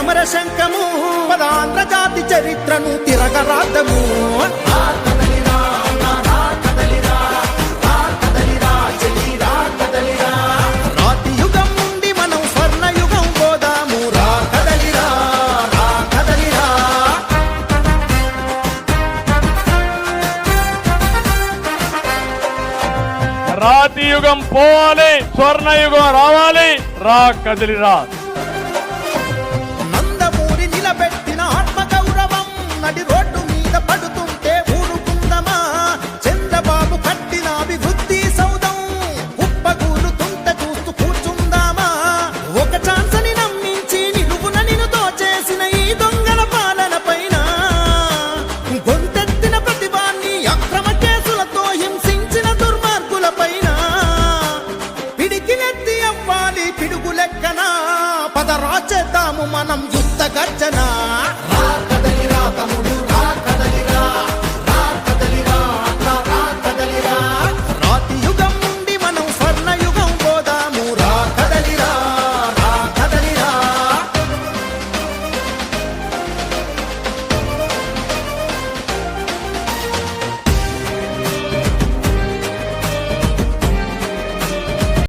సమర శంఖము పదాంధ్ర జాతి చరిత్రను తిరగరాద్దము రాతి యుగం నుండి స్వర్ణయుగం రావాలి రా కదిలిరా రోడ్డు పడుతుంటే ఊరుకుందమా? చంద్రబాబు కట్టిన అభివృద్ధి సౌధం కుప్పకూలుతుంటే చూస్తూ కూర్చుందామా? ఒక ఛాన్స్ అని నమ్మించి నిలువున నిన్ను దోచేసిన ఈ దొంగల పాలన పైన గొంతెత్తిన ప్రతిభాన్ని అక్రమ కేసులతో హింసించిన దుర్మార్గుల పైన పిడికిలెత్తి అవ్వాలి పిడుగు లెక్కన. పదరా మనం యుద్ధ గర్జన.